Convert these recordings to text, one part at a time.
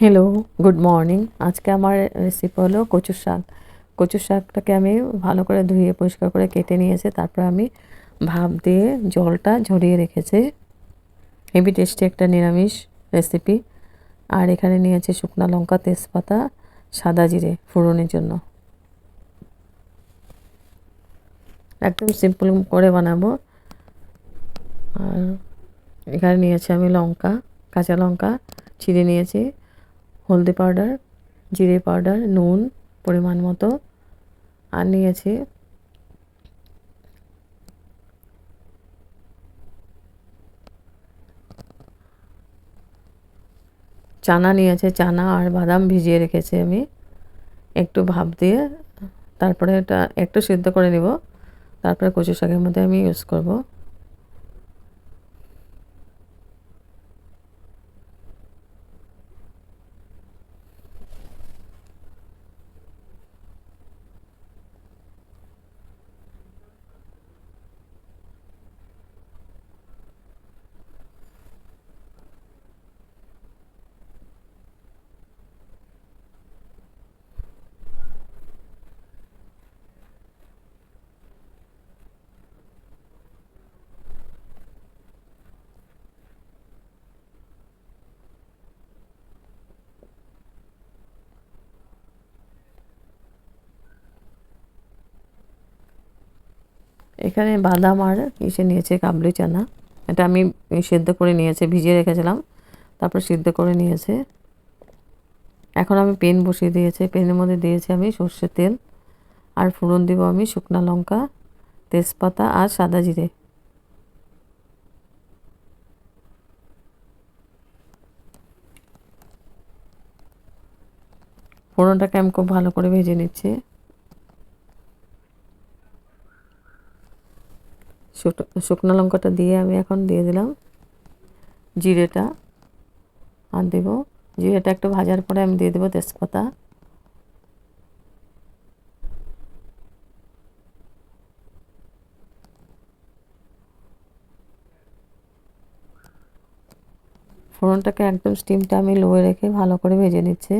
Hello good morning আজকে আমার recipe হলো কচুর শাক। কচুর শাকটাকে আমি ভালো করে ধুয়ে, পরিষ্কার করে কেটে নিয়েছি। তারপর আমি ভাপ দিয়ে জলটা ঝরিয়ে রেখেছি। হেভি টেস্টি একটা নিরামিষ রেসিপি আর এখানে নিয়েছি শুকনো লঙ্কা, তেজপাতা, সাদা জিরে ফোড়নের জন্য। একদম সিম্পল করে বানাবো। আর এখানে নিয়েছি আমি লঙ্কা, কাঁচা লঙ্কা, চিড়ে নিয়েছি। হলদি পাউডার, জিরে পাউডার, নুন পরিমাণ মতো, আর নিয়েছি চানা, নিয়েছে চানা আর বাদাম ভিজিয়ে রেখেছি আমি। একটু ভাপ দিয়ে তারপরে এটা একটু সিদ্ধ করে নিব। তারপরে কচু শাকের মধ্যে আমি ইউজ করব। এখানে বাদাম আর এসে নিয়েছে কাবলি চানা। এটা আমি সেদ্ধ করে নিয়েছে, ভিজিয়ে রেখেছিলাম। তারপর সিদ্ধ করে নিয়েছে। এখন আমি পেন বসিয়ে দিয়েছি। পেনের মধ্যে দিয়েছি আমি সর্ষের তেল। আর ফোড়ন দিব আমি শুকনা লঙ্কা, তেজপাতা আর সাদা জিরে। ফোড়নটাকে আমি খুব ভালো করে ভেজে নিচ্ছি। শুকনো লঙ্কাটা দিয়ে আমি এখন দিয়ে দিলাম জিরেটা। আর দেবো, জিরেটা একটু ভাজার পরে আমি দিয়ে দেবো তেজপাতা। ফোড়নটাকে একদম স্টিমটা আমি লোয়ে রেখে ভালো করে ভেজে নিচ্ছে।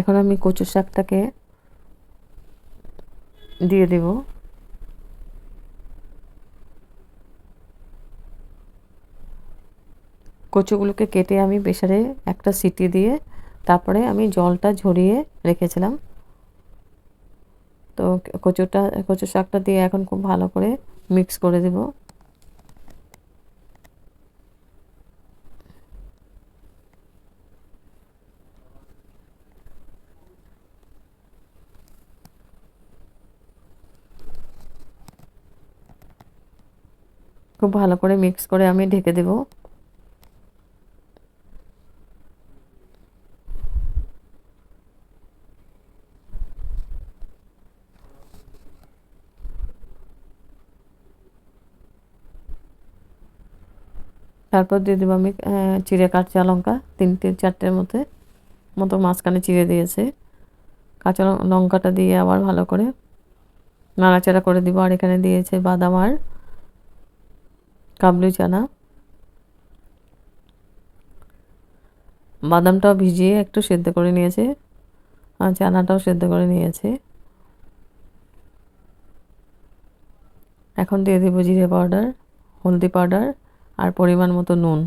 এখন আমি কচু শাকটাকে দিয়ে দেব। কচুগুলোকে কেটে আমি প্রেশারে একটা সিটি দিয়ে তারপরে আমি জলটা ঝরিয়ে রেখেছিলাম। তো কচুটা, কচু শাকটা দিয়ে এখন খুব ভালো করে মিক্স করে দেবো। খুব ভালো করে মিক্স করে আমি ঢেকে দেব। তারপর দিয়ে দেবো আমি চিড়ে কাঁচা লঙ্কা তিনটে চারটের মধ্যে, মতো মাঝখানে চিড়ে দিয়েছে। কাঁচা লঙ্কাটা দিয়ে আবার ভালো করে নাড়াচাড়া করে দিব। আর এখানে দিয়েছে বাদাম আর কাবলি চানা বাদামটাও ভিজিয়ে একটু সেদ্ধ করে নিয়েছে। আর চানাটাও সেদ্ধ করে নিয়েছে। এখন দিয়ে দেবো জিরে পাউডার, হলদি পাউডার আর পরিমাণ মতো নুন।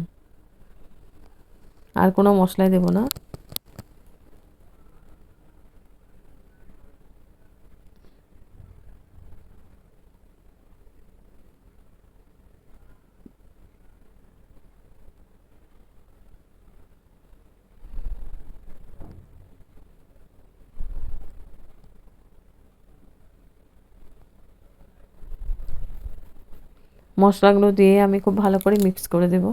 আর কোনো মশলাই দেবো না। মশলাগুলো দিয়ে আমি খুব ভালো করে মিক্স করে দেব।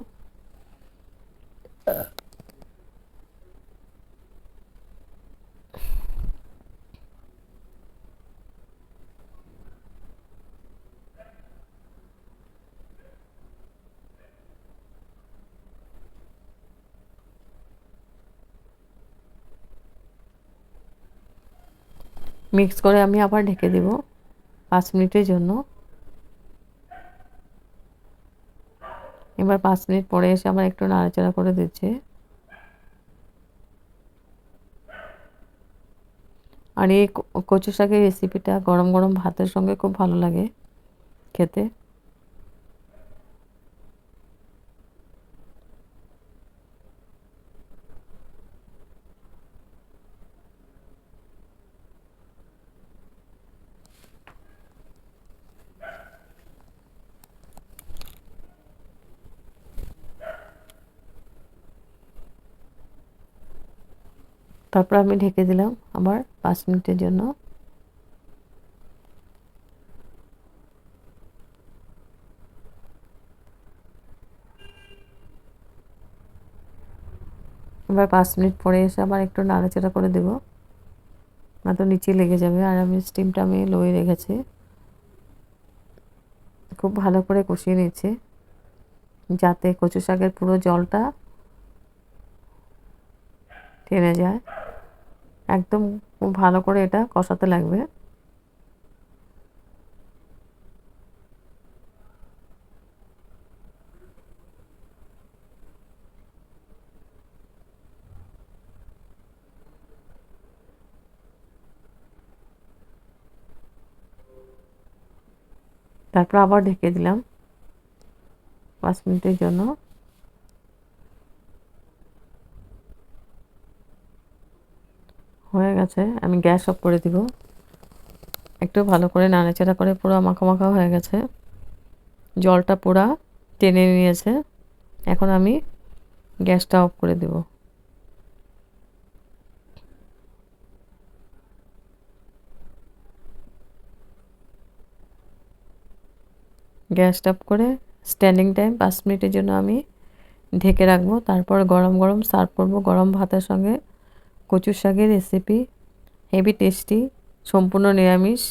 মিক্স করে আমি আবার ঢেকে দেবো পাঁচ মিনিটের জন্য। এবার পাঁচ মিনিট পরে এসে আবার একটু নাড়াচাড়া করে দিচ্ছে। আর এই কচু শাকের রেসিপিটা গরম গরম ভাতের সঙ্গে খুব ভালো লাগে খেতে। তারপর আমি ঢেকে দিলাম আবার পাঁচ মিনিটের জন্য। এবার পাঁচ মিনিট পরে এসে আবার একটু নাড়াচাড়া করে দেব। না তো নিচে লেগে যাবে। আর আমি স্টিমটা আমি লোয়ে রেখেছি। খুব ভালো করে কষিয়ে নিচ্ছি যাতে কচু শাকের পুরো জলটা টেনে যায়। একদম ভালো করে এটা কষাতে লাগবে। তারপর আবার ঢেকে দিলাম পাঁচ মিনিটের জন্য। গেছে আমি গ্যাস অফ করে দিব। একটু ভালো করে নাড়াচাড়া করে পুরো মাখা মাখা হয়ে গেছে। জলটা পুরা টেনে নিয়েছে। এখন আমি গ্যাসটা অফ করে দেব। গ্যাসটা অফ করে স্ট্যান্ডিং টাইম পাঁচ মিনিটের জন্য আমি ঢেকে রাখব। তারপর গরম গরম সার্ভ করব। গরম ভাতের সঙ্গে কচু শাকের রেসিপি হেভি টেস্টি সম্পূর্ণ নিরামিষ।